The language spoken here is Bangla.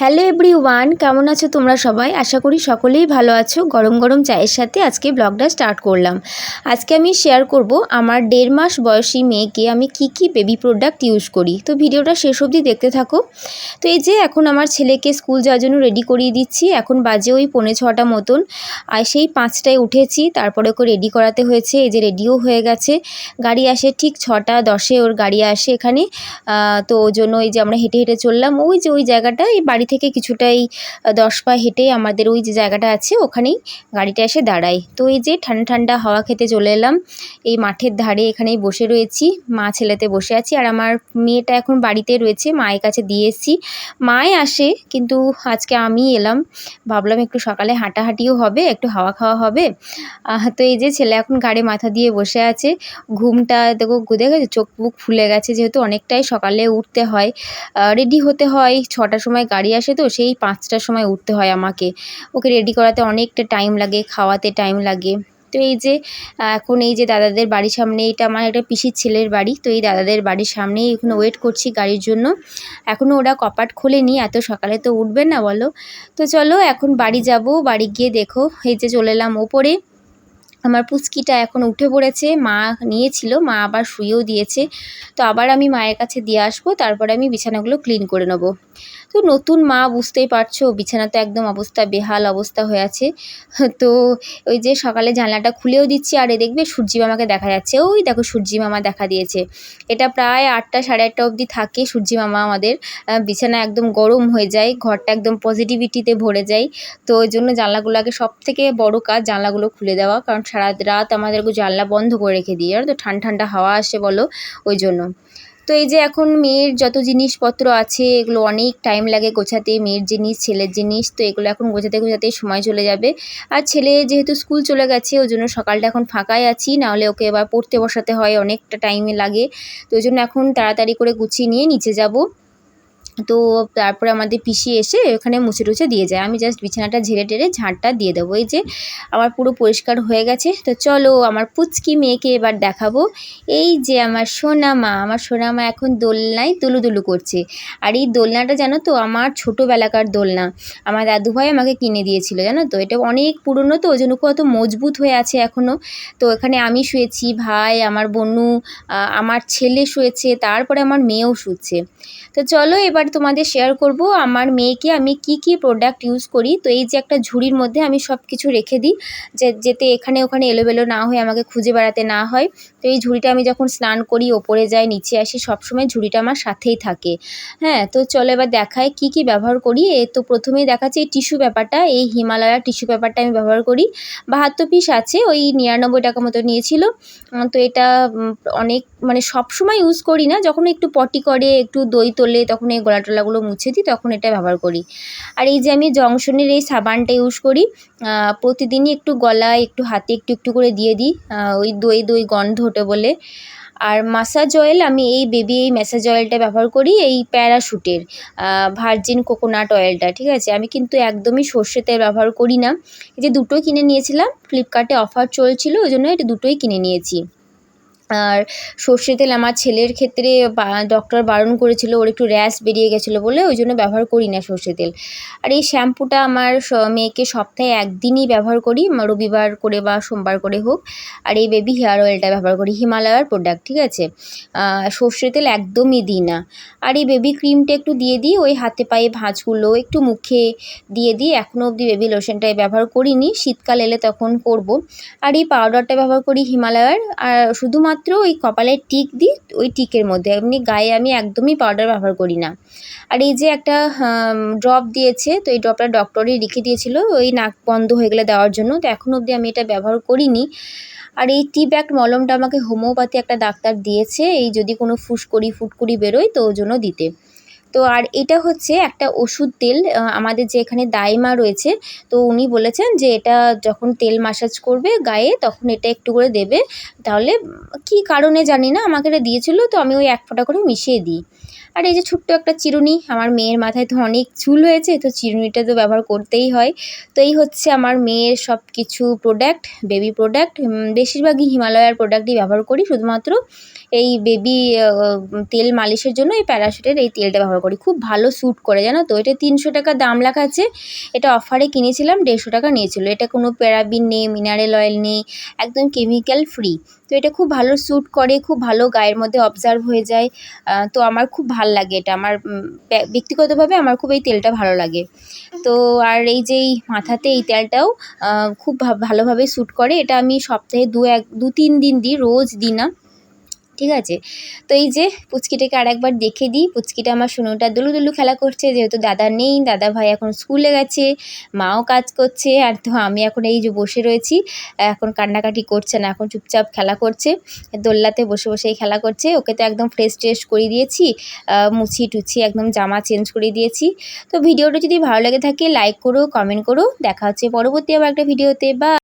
হ্যালো এভরি ওয়ান কেমন আছো তোমরা সবাই? আশা করি সকলেই ভালো আছো। গরম গরম চায়ের সাথে আজকে ব্লগটা স্টার্ট করলাম। আজকে আমি শেয়ার করব আমার দেড় মাস বয়সী মেয়েকে আমি কি কি বেবি প্রোডাক্ট ইউজ করি। তো ভিডিওটা শেষ অবধি দেখতে থাকো। তো এই যে এখন আমার ছেলেকে স্কুল যাওয়ার জন্য রেডি করিয়ে দিচ্ছি। এখন বাজে ওই পৌনে ছটা মতন। আর সেই পাঁচটায় উঠেছি। তারপরে ওকে রেডি করাতে হয়েছে। এই যে রেডিও হয়ে গেছে। গাড়ি আসে ঠিক ছটা দশে ওর গাড়ি আসে এখানে। তো ওই জন্য ওই যে আমরা হেঁটে হেঁটে চললাম। ওই যে ওই জায়গাটা এই বাড়ি থেকে কিছুটাই দশ পা হেঁটে আমাদের ওই যে জায়গাটা আছে, ওখানেই গাড়িটা এসে দাঁড়ায়। তো এই যে ঠান্ডা ঠান্ডা হাওয়া খেতে চলে এলাম। এই মাঠের ধারে এখানেই বসে রয়েছি। মা ছেলেতে বসে আছি আর আমার মেয়েটা এখন বাড়িতে রয়েছে। মায়ের কাছে দিয়ে এসেছি। মায় আসে, কিন্তু আজকে আমি এলাম। ভাবলাম একটু সকালে হাঁটাহাঁটিও হবে, একটু হাওয়া খাওয়া হবে। তো এই যে ছেলে এখন গাড়ি মাথা দিয়ে বসে আছে। ঘুমটা দেখো দেখে চোখ বুক ফুলে গেছে, যেহেতু অনেকটাই সকালে উঠতে হয়। রেডি হতে হয়। ছটার সময় গাড়ি আসে তো, সেই পাঁচটার সময় উঠতে হয় আমাকে। ওকে রেডি করাতে অনেকটা টাইম লাগে, খাওয়াতে টাইম লাগে। তো এই যে এখন এই যে দাদাদের বাড়ির সামনে, এটা আমার একটা পিসির ছেলের বাড়ি, তো এই দাদাদের বাড়ির সামনেই এখানে ওয়েট করছি গাড়ির জন্য। এখনও ওরা কপাট খোলেনি, এত সকালে তো উঠবে না বলো। তো চলো, এখন বাড়ি যাব, বাড়ি গিয়ে দেখো, এই যে চলে এলাম ওপরে। আমার পুচকিটা এখন উঠে পড়েছে, মা নিয়েছিল, মা আবার শুয়েও দিয়েছে। তো আবার আমি মায়ের কাছে দিয়ে আসব, তারপরে আমি বিছানাগুলো ক্লিন করে নেব। তো নতুন মা বুঝতেই পারছ বিছানা তো একদম অবস্থা বেহাল অবস্থা হয়ে আছে। তো ওই যে সকালে জানলাটা খুলেও দিচ্ছি, আর এ দেখবে সূর্যি মামাকে দেখা যাচ্ছে। ওই দেখো সূর্যি মামা দেখা দিয়েছে। এটা প্রায় আটটা সাড়ে আটটা অবধি থাকে সূর্যি মামা আমাদের। বিছানা একদম গরম হয়ে যায়, ঘরটা একদম পজিটিভিটিতে ভরে যায়। তো ওই জন্য জানলাগুলো আগে সব থেকে বড় কাজ জানলাগুলো খুলে দেওয়া, কারণ সারা রাত আমাদের জানলা বন্ধ করে রেখে দিই আর তো ঠান্ডা ঠান্ডা হাওয়া আসে বলো, ওই জন্য। তো এই যে এখন মেয়ের যত জিনিসপত্র আছে, এগুলো অনেক টাইম লাগে গোছাতে। মেয়ের জিনিস, ছেলের জিনিস, তো এগুলো এখন গোছাতে গোছাতে সময় চলে যাবে। আর ছেলে যেহেতু স্কুল চলে গেছে, ওই জন্য সকালটা এখন ফাঁকাই আছি। নাহলে ওকে এবার পড়তে বসাতে হয়, অনেকটা টাইমে লাগে। তো ওই জন্য এখন তাড়াতাড়ি করে গুছিয়ে নিয়ে নিচে যাব। তো তারপরে আমাদের পিসি এসে ওখানে মুছে টুছে দিয়ে যায়। আমি জাস্ট বিছানাটা ঝেড়ে টেড়ে ঝাঁটটা দিয়ে দেবো। এই যে আমার পুরো পরিষ্কার হয়ে গেছে। তো চলো আমার পুচকি মেয়েকে এবার দেখাবো। এই যে আমার সোনা মা আমার সোনা মা এখন দোলনায় দুলু দুলু করছে। আর এই দোলনাটা জানো তো, আমার ছোটোবেলাকার দোলনা। আমার দাদুভাই আমাকে কিনে দিয়েছিল, জানো তো? এটা অনেক পুরনো তো, ওই জন্য কত মজবুত হয়ে আছে এখনও তো এখানে আমি শুয়েছি, ভাই, আমার বনু আমার ছেলে শুয়েছে, তারপরে আমার মেয়েও শুচ্ছে। তো চলো এবার তোমাদের শেয়ার করব আমার মেয়েকে আমি কি কি প্রোডাক্ট ইউজ করি। তো এই যে একটা ঝুড়ির মধ্যে আমি সব কিছু রেখে দিই, যে যেতে এখানে ওখানে এলোবেলো না হয়ে আমাকে খুঁজে বেড়াতে না হয়। তো এই ঝুড়িটা আমি যখন স্নান করি, ওপরে যাই, নিচে আসি, সবসময় ঝুড়িটা আমার সাথেই থাকে। হ্যাঁ তো চলো এবার দেখায় কি কি ব্যবহার করি। এ তো প্রথমেই দেখাচ্ছে এই টিস্যু পেপারটা এই হিমালয়ার টিস্যু পেপারটা আমি ব্যবহার করি। বাহাত্তর পিস আছে, ওই নিরানব্বই টাকা মতো নিয়েছিল। তো এটা অনেক মানে সবসময় ইউজ করি না। যখন একটু পটি করে, একটু দই তোলে, তখন এই টলাগুলো মুছে দিই, তখন এটা ব্যবহার করি। আর এই যে আমি জংশনের এই সাবানটা ইউজ করি প্রতিদিনই একটু গলায়, একটু হাতে একটু একটু করে দিয়ে দিই ওই দই দই গন্ধ ওঠে বলে। আর মাসাজ অয়েল আমি এই বেবি এই ম্যাসাজ অয়েলটা ব্যবহার করি, এই প্যারাশুটের ভার্জিন কোকোনাট অয়েলটা ঠিক আছে? আমি কিন্তু একদমই সর্ষে তেল ব্যবহার করি না। এই যে দুটোই কিনে নিয়েছিলাম ফ্লিপকার্টে অফার চলছিল, ওই জন্য এটা দুটোই কিনে নিয়েছি। আর সর্ষে তেল আমার ছেলের ক্ষেত্রে ডক্টর বারণ করেছিল ওর একটু র্যাশ বেরিয়ে গেছিল বলে ওই জন্য ব্যবহার করি না সর্ষে তেল। আর এই শ্যাম্পুটা আমার মেয়েকে সপ্তাহে একদিনই ব্যবহার করি রবিবার করে বা সোমবার করে হোক। আর এই বেবি হেয়ার অয়েলটা ব্যবহার করি হিমালয়ার প্রোডাক্ট ঠিক আছে? আহ, সর্ষে তেল একদমই দিই না। আর এই বেবি ক্রিমটা একটু দিয়ে দিই ওই হাতে পায়ে ভাঁজগুলো একটু মুখে দিয়ে দিই। এখনও অবধি বেবি লোশনটাই ব্যবহার করিনি শীতকাল এলে তখন করব। আর এই পাউডারটা ব্যবহার করি হিমালয়ার আর শুধুমাত্র ওই কপালের টিক দিই, ওই টিকের মধ্যে। এমনি গায়ে আমি একদমই পাউডার ব্যবহার করি না। আর এই যে একটা ড্রপ দিয়েছে, তো এই ড্রপটা ডক্টরই লিখে দিয়েছিল, ওই নাক বন্ধ হয়ে গেলে দেওয়ার জন্য। তো এখন অবধি আমি এটা ব্যবহার করিনি। আর এই টি ব্যাগ মলমটা আমাকে হোমিওপ্যাথি একটা ডাক্তার দিয়েছে, এই যদি কোনো ফুসকুড়ি ফুটকুড়ি বেরোয়, তো ওই জন্য দিতে। তো আর এটা হচ্ছে একটা ওষুধ তেল আমাদের যে এখানে দাইমা রয়েছে, তো উনি বলেছেন যে এটা যখন তেল মাসাজ করবে গায়ে, তখন এটা একটু করে দেবে। তাহলে কি কারণে জানি না, আমাকে এটা দিয়েছিল, তো আমি ওই এক ফোঁটা করে মিশিয়ে দিই। আর এই যে ছোট্ট একটা চিরুনি, আমার মেয়ের মাথায় তো অনেক চুল হয়েছে, তো চিরুনিটা তো ব্যবহার করতেই হয়। তো এই হচ্ছে আমার মেয়ের সব কিছু প্রোডাক্ট বেবি প্রোডাক্ট বেশিরভাগই হিমালয়ার প্রোডাক্টই ব্যবহার করি। শুধুমাত্র এই বেবি তেল মালিশের জন্য এই প্যারাশুটের এই তেলটা ব্যবহার করি। খুব ভালো স্যুট করে, জানো তো? এটা তিনশো টাকা দাম লেখা আছে। এটা অফারে কিনেছিলাম, দেড়শো টাকা নিয়েছিল। এটা কোনো প্যারাবিন নেই মিনারেল অয়েল নেই, একদম কেমিক্যাল ফ্রি তো এটা খুব ভালো স্যুট করে, খুব ভালো গায়ের মধ্যে অবজার্ভ হয়ে যায়। তো আমার খুব ভালো লাগে এটা। আমার ব্যক্তিগতভাবে আমার খুব এই তেলটা ভালো লাগে। তো আর এই যে এই মাথাতে এই তেলটাও খুব ভালোভাবে স্যুট করে। এটা আমি সপ্তাহে দু এক দু তিন দিন দিই, রোজ দিই না। ঠিক আছে? তো এই যে পুচকিটাকে আরেকবার দেখে দিই। পুচকিটা আমার সোনুটা দুলু দুলু খেলা করছে, যেহেতু দাদা নেই, দাদা ভাই এখন স্কুলে গেছে, মাও কাজ করছে, আর তো আমি এখন এই যে বসে রয়েছি, এখন কান্নাকাটি করছে না, এখন চুপচাপ খেলা করছে দোল্লাতে বসে বসেই খেলা করছে, ওকে তো একদম ফ্রেশ ট্রেশ করে দিয়েছি মুছি টুছি একদম জামা চেঞ্জ করে দিয়েছি। তো ভিডিওটা যদি ভালো লেগে থাকে লাইক করো কমেন্ট করো, দেখা হচ্ছে পরবর্তী আবার একটা ভিডিওতে বা